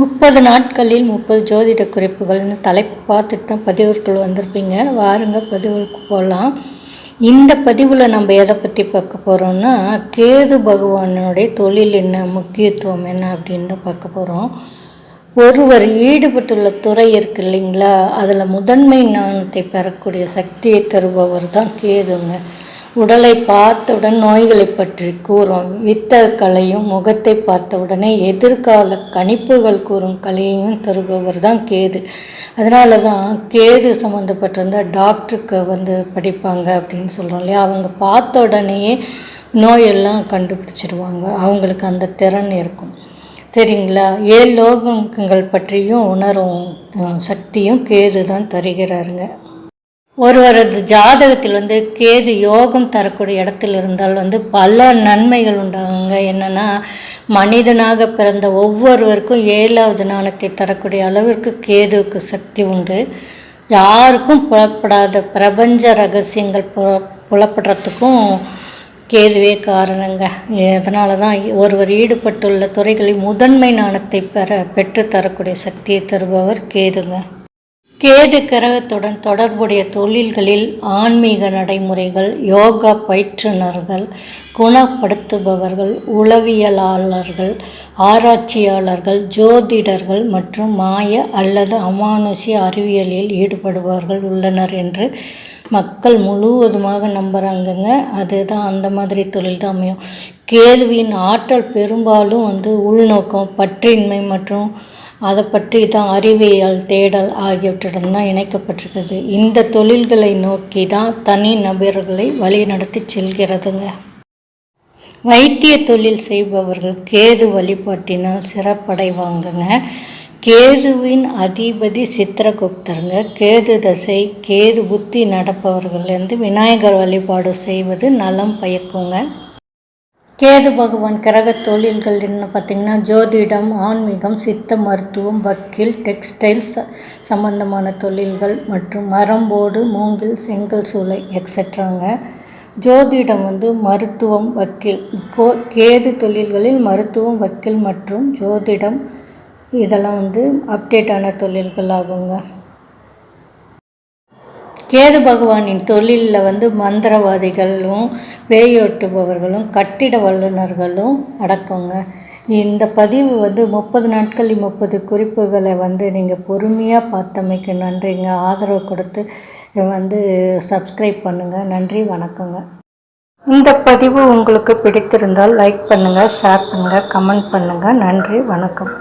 முப்பது நாட்களில் முப்பது ஜோதிட குறிப்புகள்னு தலைப்பு பார்த்துட்டு தான் பதிவுகள் வந்திருப்பீங்க. வாருங்க பதிவுக்கு போகலாம் இந்த பதிவில் நம்ம எதை பற்றி பார்க்க போகிறோம்னா கேது பகவானுடைய தொழில் என்ன முக்கியத்துவம் என்ன அப்படின்னு பார்க்க போகிறோம் ஒருவர் ஈடுபட்டுள்ள துறை இருக்கு இல்லைங்களா? அதில் முதன்மை ஞானத்தை பெறக்கூடிய சக்தியை தருபவர் தான் கேதுங்க. உடலை பார்த்தவுடன் நோய்களை பற்றி கூறும். வித்த கலையும் முகத்தை பார்த்தவுடனே எதிர்கால கணிப்புகள் கூறும் கலையையும் தருபவர் தான் கேது. அதனால தான் கேது சம்மந்தப்பட்டிருந்த டாக்டருக்கு வந்து படிப்பாங்க அப்படின்னு சொல்கிறோம் இல்லையா? அவங்க பார்த்த உடனேயே நோயெல்லாம் கண்டுபிடிச்சிடுவாங்க. அவங்களுக்கு அந்த திறன் இருக்கும். சரிங்களா? ஏழு லோகங்கள் பற்றியும் உணரும் சக்தியும் கேது தான் தருகிறாருங்க. ஒருவரது ஜாதகத்தில் வந்து கேது யோகம் தரக்கூடிய இடத்தில் இருந்தால் வந்து பல நன்மைகள் உண்டாகுங்க. என்னென்னா மனிதனாக பிறந்த ஒவ்வொருவருக்கும் ஏழாவது நாணத்தை தரக்கூடிய அளவிற்கு கேதுவுக்கு சக்தி உண்டு. யாருக்கும் புலப்படாத பிரபஞ்ச ரகசியங்கள் புல புலப்படுறதுக்கும் கேதுவே காரணங்க. அதனால தான் ஒருவர் ஈடுபட்டுள்ள துறைகளில் முதன்மை நாணத்தை பெற பெற்று தரக்கூடிய சக்தியை தருபவர் கேதுங்க. கேது கிரகத்துடன் தொடர்புடைய தொழில்களில் ஆன்மீக நடைமுறைகள் யோகா பயிற்றுனர்கள் குணப்படுத்துபவர்கள் உளவியலாளர்கள் ஆராய்ச்சியாளர்கள் ஜோதிடர்கள் மற்றும் மாய அல்லது அமானுஷ்ய அறிவியலில் ஈடுபடுபவர்கள் உள்ளனர் என்று மக்கள் முழுவதுமாக நம்புகிறாங்கங்க அதுதான் அந்த மாதிரி தொழில் தான் அமையும். கேதுவின் ஆற்றல் பெரும்பாலும் வந்து உள்நோக்கம் பற்றின்மை மற்றும் அதை பற்றி தான் அறிவியல் தேடல் ஆகியவற்றுடன் தான் இணைக்கப்பட்டிருக்குது இந்த தொழில்களை நோக்கி தான் தனி நபர்களை வழிநடத்தி செல்கிறதுங்க. வைத்திய தொழில் செய்பவர்கள் கேது வழிபாட்டினால் சிறப்படைவாங்கங்க. கேதுவின் அதிபதி சித்திரகுப்தருங்க. கேது தசை கேது புத்தி நடப்பவர்கள்லேருந்து விநாயகர் வழிபாடு செய்வது நலம் பயக்குங்க. கேது பகவான் கிரக தொழில்கள் என்ன பார்த்திங்கன்னா ஜோதிடம் ஆன்மீகம் சித்த மருத்துவம் வக்கீல் டெக்ஸ்டைல்ஸ் சம்பந்தமான தொழில்கள் மற்றும் மரம்போடு மூங்கில் செங்கல் சூளை எக்ஸட்ராங்க ஜோதிடம் வந்து மருத்துவம் வக்கீல். கோ கேது தொழில்களில் மருத்துவம் வக்கீல் மற்றும் ஜோதிடம் இதெல்லாம் வந்து அப்டேட்டான தொழில்கள் ஆகுங்க. கேது பகவானின் தொழிலில் வந்து மந்திரவாதிகளும் பேயோட்டுபவர்களும் கட்டிட வல்லுநர்களும் அடக்கங்க. இந்த பதிவு வந்து முப்பது நாட்களில் முப்பது குறிப்புகளை வந்து நீங்கள் பொறுமையாக பார்த்தமைக்கு நன்றிங்க. ஆதரவு கொடுத்து வந்து சப்ஸ்கிரைப் பண்ணுங்கள் நன்றி வணக்கங்க. இந்த பதிவு உங்களுக்கு பிடித்திருந்தால் லைக் பண்ணுங்கள் ஷேர் பண்ணுங்கள் கமெண்ட் பண்ணுங்கள் நன்றி வணக்கம்.